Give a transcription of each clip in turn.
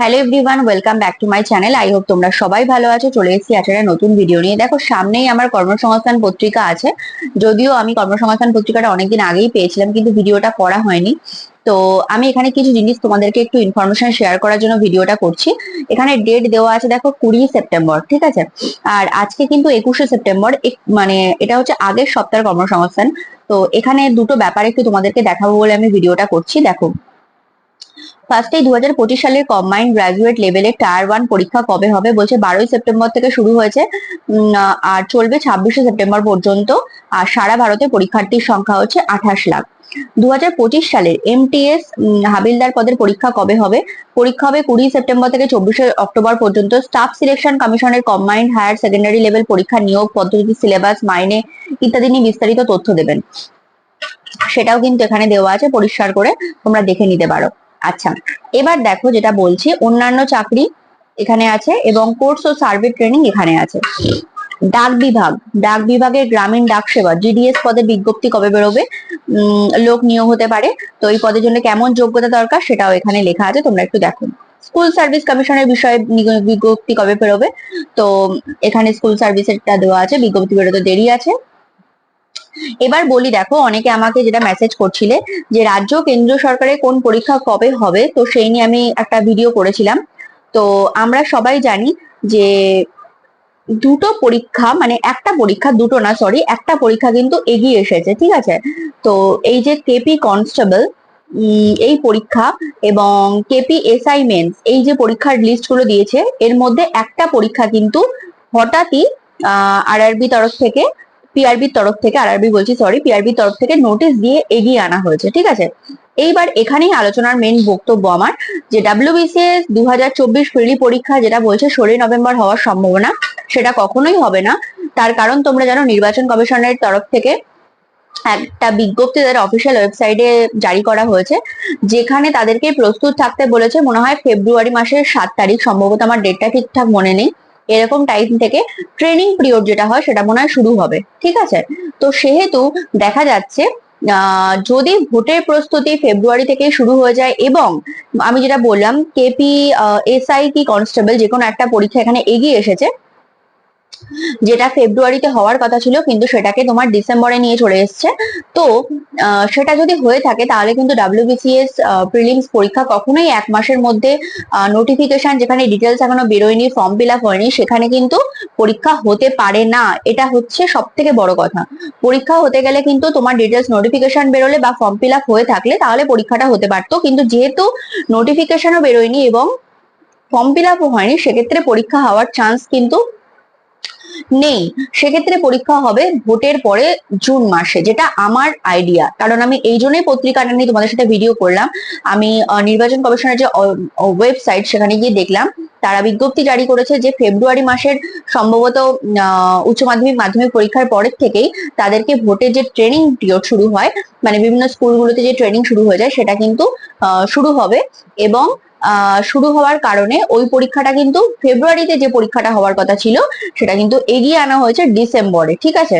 Hello everyone welcome back to my channel I hope তোমরা সবাই ভালো আছো। চলে এসেছি আচারে নতুন ভিডিও নিয়ে। দেখো, সামনেই আমার কর্মসংস্থান পত্রিকা আছে। যদিও আমি কর্মসংস্থান পত্রিকাটা অনেকদিন আগেই পেয়েছিলাম, কিন্তু ভিডিওটা করা হয়নি। তো আমি এখানে কিছু জিনিস তোমাদেরকে একটু ইনফরমেশন শেয়ার করার জন্য ভিডিওটা করছি। এখানে ডেট দেওয়া আছে, দেখো, কুড়ি সেপ্টেম্বর, ঠিক আছে? আর আজকে কিন্তু একুশে সেপ্টেম্বর মানে এটা হচ্ছে আগের সপ্তাহের কর্মসংস্থান। তো এখানে দুটো ব্যাপার একটু তোমাদেরকে দেখাবো বলে আমি ভিডিওটা করছি। দেখো ফার্স্টে দু হাজার পঁচিশ সালের কম্বাইন্ড গ্রাজুয়েট লেভেলের টায়ার ওয়ান পরীক্ষা কবে হবে? বলছে বারোই সেপ্টেম্বর থেকে শুরু হয়েছে। আর চলবে ছাব্বিশে সেপ্টেম্বর পর্যন্ত। আর সারা ভারতে পরীক্ষার্থীর সংখ্যা হচ্ছে আঠাশ লাখ। দু হাজার পঁচিশ সালের এমটিএস হাবিলদার পদের পরীক্ষা কবে হবে? পরীক্ষা হবে কুড়ি সেপ্টেম্বর থেকে চব্বিশে অক্টোবর পর্যন্ত। স্টাফ সিলেকশন কমিশনের কম্বাইন্ড হায়ার সেকেন্ডারি লেভেল পরীক্ষা নিয়োগ পদ্ধতি সিলেবাস মাইনে ইত্যাদি নিয়ে বিস্তারিত তথ্য দেবেন। সেটাও কিন্তু এখানে দেওয়া আছে, পরিষ্কার করে তোমরা দেখে নিতে পারো। আচ্ছা এবার দেখো যেটা বলছি, অন্যান্য চাকরি এখানে আছে এবং কোর্স ও সার্ভে ট্রেনিং এখানে আছে। ডাক বিভাগ, ডাক বিভাগের গ্রামীণ ডাক সেবা জিডিএস পদের বিজ্ঞপ্তি কবে বেরোবে? লোক নিয়োগ হতে পারে, তো এই পদের জন্য কেমন যোগ্যতা দরকার সেটাও এখানে লেখা আছে, তোমরা একটু দেখো। স্কুল সার্ভিস কমিশনের বিষয়ে বিজ্ঞপ্তি কবে বেরোবে? তো এখানে স্কুল সার্ভিসেরটা দেওয়া আছে, বিজ্ঞপ্তি বেরোতে দেরি আছে। এবার বলি, দেখো, অনেকে আমাকে যেটা মেসেজ করছিলে যে, রাজ্য কেন্দ্র সরকারের কোন পরীক্ষা কবে হবে? তো সেই নিয়ে আমি একটা ভিডিও করেছিলাম। তো আমরা সবাই জানি যে, দুটো পরীক্ষা মানে একটা পরীক্ষা, দুটো না সরি একটা পরীক্ষা কিন্তু এগিয়ে এসেছে, ঠিক আছে? তো এই যে কেপি কনস্টেবল এই পরীক্ষা এবং কেপি এসআইমেন্টস এই যে পরীক্ষার লিস্টগুলো দিয়েছে, এর মধ্যে একটা পরীক্ষা কিন্তু হঠাৎই আহ আরআরবি তরফ থেকে পিআরবির তরফ থেকে আরআরবি বলছি সরি পিআরবির তরফ থেকে নোটিশ দিয়ে এগিয়ে আনা হয়েছে, ঠিক আছে? এইবার এখানেই আলোচনার মেন বক্তব্য আমার, যে ডাব্লিউবিসিএস দু হাজার চব্বিশ পরীক্ষা যেটা বলছে ষোলোই নভেম্বর হওয়ার সম্ভাবনা, সেটা কখনোই হবে না। তার কারণ তোমরা জানো, নির্বাচন কমিশনের তরফ থেকে একটা বিজ্ঞপ্তি তাদের অফিসিয়াল ওয়েবসাইটে জারি করা হয়েছে, যেখানে তাদেরকে প্রস্তুত থাকতে বলেছে, মনে হয় ফেব্রুয়ারি মাসের সাত তারিখ, সম্ভবত আমার ডেটটা ঠিকঠাক মনে নেই। এরকম টাইম থেকে ট্রেনিং পিরিয়ড যেটা হয় সেটা মনে হয় শুরু হবে, ঠিক আছে? তো সেহেতু দেখা যাচ্ছে যদি ভোটের প্রস্তুতি ফেব্রুয়ারি থেকে শুরু হয়ে যায় এবং আমি যেটা বললাম কেপি এসআই কি কনস্টেবল যে কোনো একটা পরীক্ষা এখানে এগিয়ে এসেছে যেটা ফেব্রুয়ারিতে হওয়ার কথা ছিল, কিন্তু সেটাকে তোমার ডিসেম্বরে নিয়ে চলে এসছে। তো সেটা যদি হয়ে থাকে, তাহলে কিন্তু ডাব্লিউবিসিএস প্রিলিমস পরীক্ষা কখনোই এক মাসের মধ্যে নোটিফিকেশন যেখানে ডিটেলস এখনও বেরোয়নি ফর্ম ফিল আপ হয়নি, সেখানে কিন্তু পরীক্ষা হতে পারে না। এটা হচ্ছে সব থেকে বড় কথা। পরীক্ষা হতে গেলে কিন্তু তোমার ডিটেলস নোটিফিকেশন বেরোলে বা ফর্ম ফিল আপ হয়ে থাকলে, তাহলে পরীক্ষাটা হতে পারতো। কিন্তু যেহেতু নোটিফিকেশনও বেরোয়নি এবং ফর্ম ফিল আপও হয়নি, সেক্ষেত্রে পরীক্ষা হওয়ার চান্স কিন্তু নেই। সেক্ষেত্রে পরীক্ষা হবে ভোটের পরে জুন মাসে, যেটা আমার আইডিয়া কারণ আমি এই জন্যই পত্রিকাটা নিয়ে তোমাদের সাথে ভিডিও করলাম। আমি নির্বাচন কমিশনের যে ওয়েবসাইট সেখানে গিয়ে দেখলাম তারা বিজ্ঞপ্তি জারি করেছে যে ফেব্রুয়ারি মাসের সম্ভবত উচ্চ মাধ্যমিক মাধ্যমিক পরীক্ষার পরের থেকেই তাদেরকে ভোটের যে ট্রেনিং পিরিয়ড শুরু হয় মানে বিভিন্ন স্কুলগুলোতে যে ট্রেনিং শুরু হয়ে যায় সেটা কিন্তু শুরু হবে এবং শুরু হওয়ার কারণে ওই পরীক্ষাটা কিন্তু ফেব্রুয়ারিতে যে পরীক্ষাটা হওয়ার কথা ছিল সেটা কিন্তু এগিয়ে আনা হয়েছে ডিসেম্বরে, ঠিক আছে?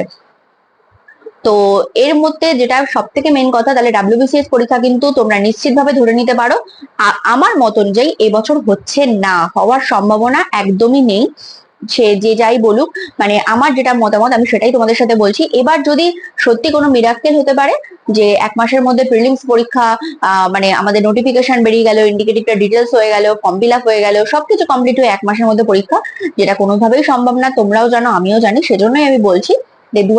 তো এর মধ্যে যেটা সব থেকে মেন কথা, তাহলে ডাব্লিউবিসিএস পরীক্ষা কিন্তু তোমরা নিশ্চিতভাবে ধরে নিতে পারো। আমার মত অনুযায়ী এবছর হচ্ছে না, হওয়ার সম্ভাবনা একদমই নেই। সে যে যাই বলুক মানে আমার যেটা মতামত, আমি সেটাই তোমাদের সাথে বলছি। এবার যদি সত্যি কোনো মিরাক্কেল হতে পারে, যে এক মাসের মধ্যে প্রিলিমস পরীক্ষা মানে আমাদের নোটিফিকেশন বেরিয়ে গেল ইন্ডিকেটিভটা ডিটেলস হয়ে গেল ফর্ম ফিল আপ হয়ে গেল, সবকিছু কমপ্লিট হয়ে এক মাসের মধ্যে পরীক্ষা, যেটা কোনোভাবেই সম্ভব না, তোমরাও জানো, আমিও জানি, সেজন্যই আমি বলছি। দু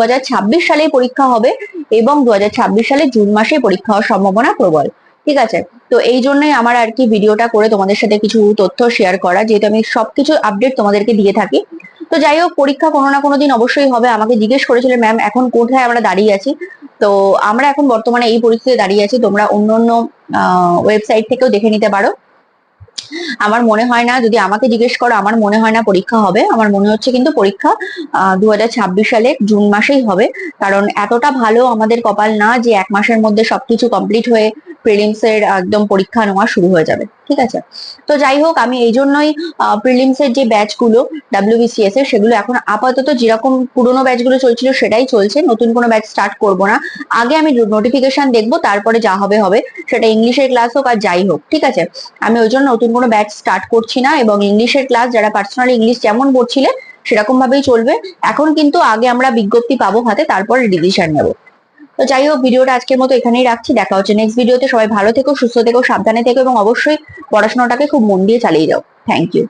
সালেই পরীক্ষা হবে এবং দু হাজার ছাব্বিশ সালে জুন মাসে পরীক্ষা হওয়ার সম্ভাবনা প্রবল, ঠিক আছে? তো এই জন্যই আমার আর কি ভিডিওটা করে তোমাদের সাথে কিছু তথ্য শেয়ার করা, যেহেতু আমি সবকিছু আপডেট তোমাদেরকে দিয়ে থাকি। তো যাই হোক, পরীক্ষা কোনো না কোনো দিন অবশ্যই হবে। আমাকে জিজ্ঞেস করেছিলেন ম্যাম, এখন কোথায় আমরা দাঁড়িয়ে আছি? তো আমরা এখন বর্তমানে এই পরিস্থিতিতে দাঁড়িয়ে আছি। তোমরা অন্য অন্য ওয়েবসাইট থেকেও দেখে নিতে পারো। আমার মনে হয় না, যদি আমাকে জিজ্ঞেস করো, আমার মনে হয় না পরীক্ষা হবে। আমার মনে হচ্ছে কিন্তু পরীক্ষা দু হাজার ছাব্বিশ সালে জুন মাসেই হবে। কারণ এতটা ভালো আমাদের কপাল না যে এক মাসের মধ্যে সবকিছু কমপ্লিট হয়ে প্রিলিমস এর একদম পরীক্ষা নেওয়া শুরু হয়ে যাবে, ঠিক আছে? তো যাই হোক, আমি এই জন্যই প্রিলিমস এর যে ব্যাচগুলো ডাব্লিউবিসিএস এর, সেগুলো এখন আপাতত যেরকম পুরোনো ব্যাচগুলো চলছিল, সেটাই চলছে। নতুন কোনো ব্যাচ স্টার্ট করব না। আগে আমি নোটিফিকেশন দেখব, তারপরে যা হবে হবে। সেটা ইংলিশের ক্লাস হোক আর যাই হোক, ঠিক আছে? আমি ওই জন্য নতুন কোনো ব্যাচ স্টার্ট করছি না এবং ইংলিশের ক্লাস যারা পার্সোনাল ইংলিশ যেমন পড়ছিলে সেরকম ভাবেই চলবে। এখন কিন্তু আগে আমরা বিজ্ঞপ্তি পাবো হাতে, তারপর ডিসিশন নেব। তো যাই হোক ভিডিওটা আজকের মতো এখানেই রাখছি। দেখা হচ্ছে নেক্সট ভিডিওতে। সবাই ভালো থেকো, সুস্থ থেকো, সাবধানে থেকো এবং অবশ্যই পড়াশোনাটাকে খুব মন দিয়ে চালিয়ে যাও। Thank you